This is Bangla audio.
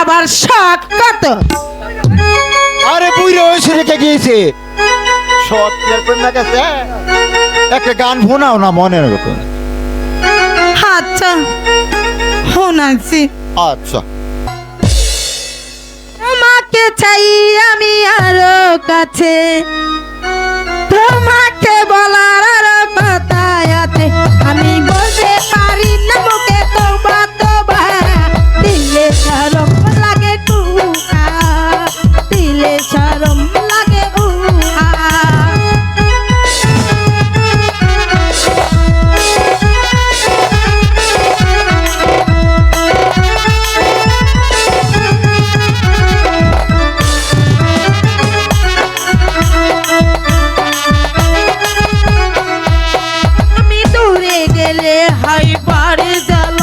আবার শখ কত? আরে বুড়ো হয়েছে রেখে গিয়েছে? না গেছে? একটা গান শোনাও না মনের মতো আচ্ছা শোনাচ্ছি। আচ্ছা। তোমাকে চাই আমি আরও কাছে। রে হাই পারে জাল